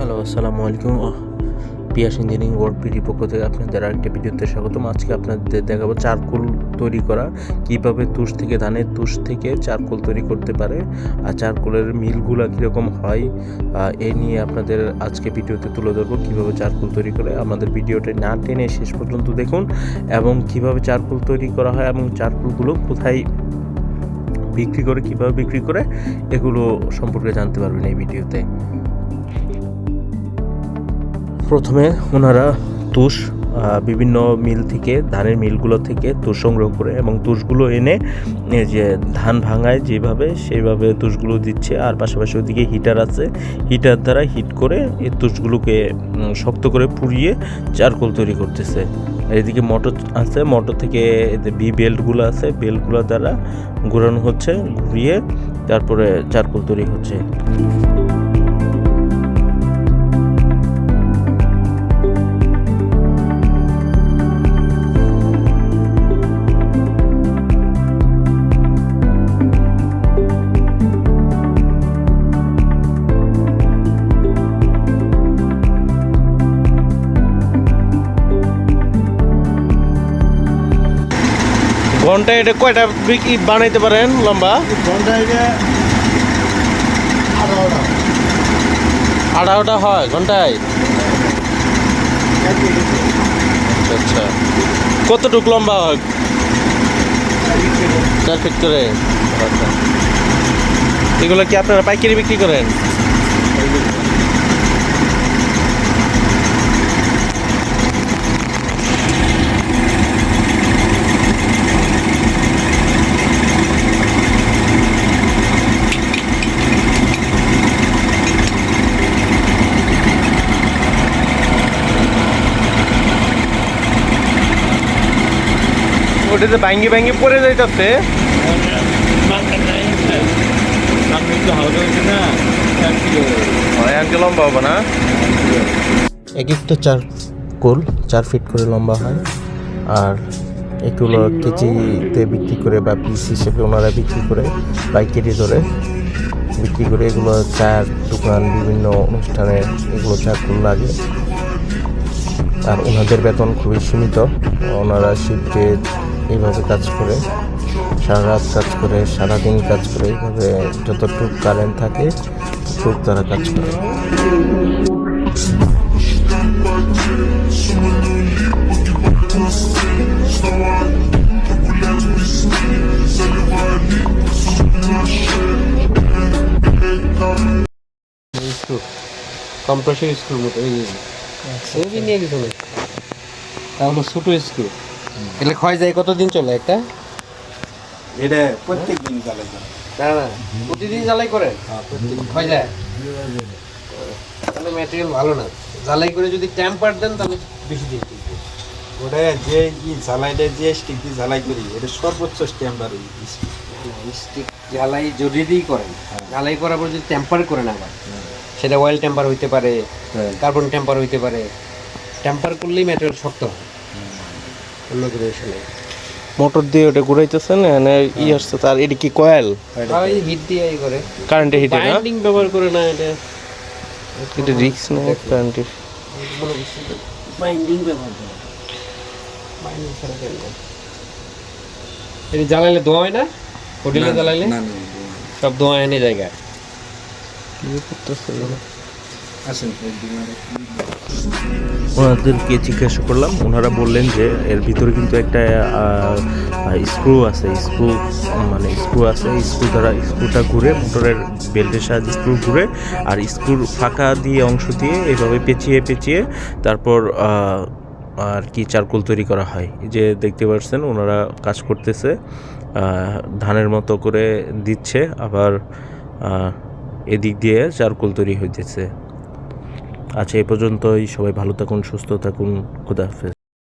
Hello, আসসালামু আলাইকুম। পিয়াস engineering work PD পক্ষ থেকে আপনাদের আরেকটি ভিডিওতে স্বাগতম। আজকে আপনাদের দেখাবো চারকোল তৈরি করা, কীভাবে তুষ থেকে ধানের তুষ থেকে চারকোল তৈরি করতে পারে আর চারকোলের মিলগুলো কীরকম হয় এ নিয়ে আপনাদের আজকে ভিডিওতে তুলে ধরবো কীভাবে চারকোল তৈরি করে। আমাদের ভিডিওটা না টেনে শেষ পর্যন্ত দেখুন এবং কীভাবে চারকোল তৈরি করা হয় এবং চারকোলগুলো কোথায় বিক্রি করে, কীভাবে বিক্রি করে, এগুলো সম্পর্কে জানতে পারবেন এই ভিডিওতে। প্রথমে ওনারা তুষ বিভিন্ন মিল থেকে, ধানের মিলগুলো থেকে তুষ সংগ্রহ করে এবং তুষগুলো এনে যে ধান ভাঙায় যেভাবে, সেইভাবে তুষগুলো দিচ্ছে। আর পাশাপাশি ওদিকে হিটার আছে। হিটার দ্বারা হিট করে এই তুষগুলোকে শক্ত করে পুড়িয়ে চারকোল তৈরি করতেছে। এদিকে মোটর আছে, মোটর থেকে বি বেল্টগুলো আছে, বেল্টগুলো দ্বারা ঘোরানো হচ্ছে, ঘুরিয়ে তারপরে চারকোল তৈরি হচ্ছে। ঘন্টায় এটা কয়টা বিক্রি বানাইতে পারেন লম্বা? ঘন্টায় আঠারোটা। হয় ঘন্টায়? আচ্ছা আচ্ছা। কতটুক লম্বা হয়? চার ফিট করে? আচ্ছা। এগুলো কি আপনারা পাইকারি বিক্রি করেন? ওটাতে ভাঙ্গি ভাঙ্গি পড়ে যাইতাছে। লম্বা হবে না? এক একটা চার কোল, চার ফিট করে লম্বা হয়। আর এগুলো কেজিতে বিক্রি করে বা পিস হিসেবে ওনারা বিক্রি করে, পাইকারি ধরে বিক্রি করে এগুলো চার দোকান, বিভিন্ন অনুষ্ঠানে এগুলো চারকোল লাগে। আর ওনাদের বেতন খুবই সীমিত। ওনারা শিফটে এইভাবে কাজ করে সারা রাত কাজ করে সারাদিন কাজ করে এইভাবে যতটুকু কারেন্ট থাকে ততটুক তারা কাজ করে। স্ক্রু কম্প্রেসর স্ক্রুর মতো এই নিয়ে। গেছিল তা হলো ছোটো স্ক্রু। এগুলো ক্ষয় যায় কতদিন চলে একটা? এটা প্রত্যেক দিন চালাই না না প্রতিদিন জ্বালাই করে? ক্ষয় যায়? তাহলে ম্যাটেরিয়াল ভালো না। জ্বালাই করে যদি টেম্পার দেন তাহলে বেশি দিন। ওটা যে ই ঝালাইটা যে স্টিক দিয়ে ঝালাই করি এটা সর্বোচ্চ স্ট্যাম্বার স্টিক ঝালাই জরুরি করেন ঝালাই করার পর যদি টেম্পার করে না আবার সেটা অয়েল টেম্পার হইতে পারে কার্বন টেম্পার হইতে পারে। টেম্পার করলেই ম্যাটেরিয়াল শক্ত হয়। অন্য কোনো নেই। মোটর দিয়ে ওটা ঘুরাইতেছেন এনে ই আসছে তার এটা কি কয়েল? হিট দিয়ে করে। কারেন্টের হিটে না? বাইন্ডিং ব্যবহার করে না এটা। এটা রিক্স নেই কারেন্টের বাইন্ডিং ব্যবহার করে। বাইন্ডিং ছাড়া এটা জ্বালাইলে ধোঁয়া হয় না? হোটেলে জ্বালাইলে? সব ধোঁয়া এনে জায়গায়। আসেন ওনাদেরকে জিজ্ঞাসা করলাম, ওনারা বললেন যে এর ভিতরে কিন্তু একটা স্ক্রু আছে, স্ক্রু মানে স্ক্রু আছে, স্ক্রু দ্বারা, স্ক্রুটা ঘুরে মোটরের বেল্টের সাহায্যে স্ক্রু ঘুরে আর স্ক্রুর ফাঁকা দিয়ে অংশ দিয়ে এভাবে পেঁচিয়ে পেঁচিয়ে তারপর আর কি চারকোল তৈরি করা হয়। যে দেখতে পাচ্ছেন, ওনারা কাজ করতেছে ধানের মতো করে দিচ্ছে, আবার এদিক দিয়ে চারকোল তৈরি হইতেছে। আচ্ছা এ পর্যন্তই। সবাই ভালো থাকুন সুস্থ থাকুন। খুদা হাফেজ।